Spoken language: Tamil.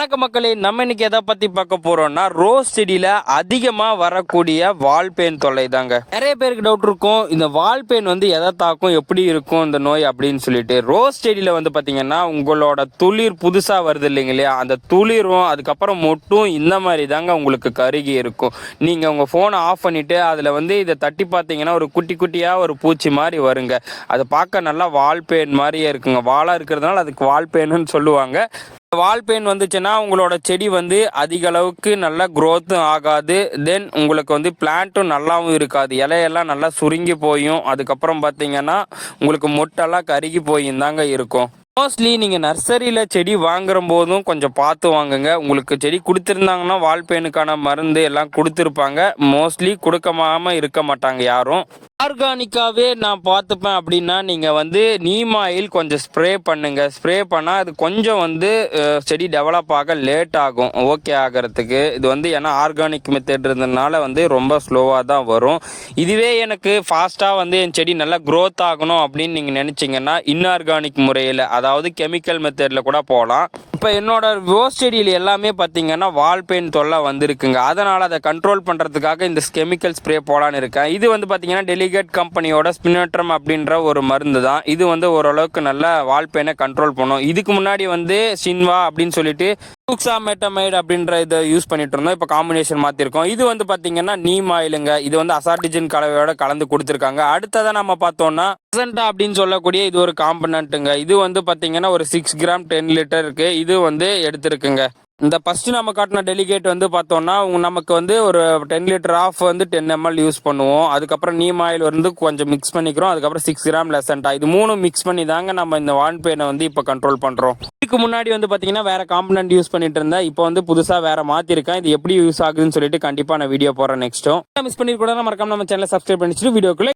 வணக்க மக்களே நம்ம இன்னைக்கு எதை பத்தி பார்க்க போறோம்னா ரோஸ் செடியில அதிகமா வரக்கூடிய வால் பெயின் தொல்லை தாங்க நிறைய பேருக்கு டவுட் இருக்கும். இந்த வால் பெயின் வந்து எதை தாக்கும் எப்படி இருக்கும் இந்த நோய் அப்படின்னு சொல்லிட்டு. ரோஸ் செடியில வந்து பாத்தீங்கன்னா உங்களோட துளிர் புதுசா வருது இல்லைங்க இல்லையா? அந்த துளிரும் அதுக்கப்புறம் மொட்டும் இந்த மாதிரி தாங்க உங்களுக்கு கருகி இருக்கும். நீங்க உங்க போனை ஆஃப் பண்ணிட்டு அதுல வந்து இதை தட்டி பார்த்தீங்கன்னா ஒரு குட்டி குட்டியா ஒரு பூச்சி மாதிரி வருங்க. அதை பார்க்க நல்லா வால் பெயின் மாதிரியே இருக்குங்க. வாழாக இருக்கிறதுனால அதுக்கு வால் பெயின்னு சொல்லுவாங்க. வால் பெயின் வந்துச்சுன்னா உங்களோட செடி வந்து அதிக அளவுக்கு நல்லா க்ரோத்தும் ஆகாது. தென் உங்களுக்கு வந்து பிளான்ட்டும் நல்லாவும் இருக்காது. இலையெல்லாம் நல்லா சுருங்கி போயும். அதுக்கப்புறம் பார்த்தீங்கன்னா உங்களுக்கு மொட்டெல்லாம் கருகி போயும். தாங்க இருக்கும். மோஸ்ட்லி நீங்கள் நர்சரியில் செடி வாங்குற போதும் கொஞ்சம் பார்த்து வாங்குங்க. உங்களுக்கு செடி கொடுத்துருந்தாங்கன்னா வால் பெயினுக்கான மருந்து எல்லாம் கொடுத்துருப்பாங்க. மோஸ்ட்லி கொடுக்காம இருக்க மாட்டாங்க யாரும். ஆர்கானிக்காவே நான் பார்த்துப்பேன் அப்படின்னா நீங்கள் வந்து நீம் ஆயில் கொஞ்சம் ஸ்ப்ரே பண்ணுங்க. ஸ்ப்ரே பண்ணால் அது கொஞ்சம் வந்து செடி டெவலப் ஆக லேட் ஆகும். ஓகே ஆகிறதுக்கு. இது வந்து ஏன்னா ஆர்கானிக் மெத்தட் இருந்ததுனால வந்து ரொம்ப ஸ்லோவாக தான் வரும். இதுவே எனக்கு ஃபாஸ்ட்டாக வந்து என் செடி நல்லா க்ரோத் ஆகணும் அப்படின்னு நீங்கள் நினச்சிங்கன்னா இன்ஆர்கானிக் முறையில் அதாவது கெமிக்கல் மெத்தடில் கூட போகலாம். இப்போ என்னோட ரோஸ் செடியில் எல்லாமே பார்த்தீங்கன்னா வால் பெயின் தொல்லை வந்திருக்குங்க. அதனால் அதை கண்ட்ரோல் பண்ணுறதுக்காக இந்த கெமிக்கல் ஸ்ப்ரே போடான்னு இருக்கேன். இது வந்து பார்த்தீங்கன்னா டெலிகேட் கம்பெனியோட ஸ்பினோட்ரம் அப்படின்ற ஒரு மருந்து தான் இது வந்து ஓரளவுக்கு நல்ல வால் பெயினை கண்ட்ரோல் பண்ணும். இதுக்கு முன்னாடி வந்து சின்வா அப்படின்னு சொல்லிட்டு மெட்டமைடு அப்படின்ற இதை யூஸ் பண்ணிட்டு இருந்தோம். இப்போ காம்பினேஷன் மாற்றிருக்கோம் இது வந்து பார்த்தீங்கன்னா நீம் ஆயிலுங்க இது வந்து அசார்டிஜன் கலவையோட கலந்து கொடுத்துருக்காங்க. அடுத்ததை நம்ம பார்த்தோம்னா பிரசண்டா அப்படின்னு சொல்லக்கூடிய இது ஒரு காம்பனண்ட்டுங்க இது வந்து பார்த்தீங்கன்னா ஒரு சிக்ஸ் கிராம் டென் லிட்டர் இருக்கு இது வந்து எடுத்திருக்குங்க. இந்த ஃபர்ஸ்ட் நம்ம காட்டின டெலிகேட் வந்து பார்த்தோம்னா நமக்கு வந்து ஒரு டென் லிட்டர் ஆஃப் வந்து டென் எம்எல் யூஸ் பண்ணுவோம். அதுக்கப்புறம் நீம் ஆயில் வந்து கொஞ்சம் மிக்ஸ் பண்ணிக்கிறோம். அதுக்கப்புறம் சிக்ஸ் கிராம் லெசன்டா இது மூணு மிக்ஸ் பண்ணி தாங்க நம்ம இந்த வான் பெயினை வந்து இப்போ கண்ட்ரோல் பண்ணுறோம் இதுக்கு முன்னாடி வந்து பார்த்தீங்கன்னா வேற காம்பனண்ட் யூஸ் பண்ணிட்டு இருந்தேன். இப்போ வந்து புதுசாக வேற மாற்றிருக்கேன் இது எப்படி யூஸ் ஆகுதுன்னு சொல்லிட்டு கண்டிப்பாக நான் வீடியோ போடுறேன் நெக்ஸ்ட்டும் மிஸ் பண்ணிருக்கூடாது மறக்காம நம்ம சேனலை சப்ஸ்கிரைப் பண்ணிச்சுட்டு வீடியோக்குள்ள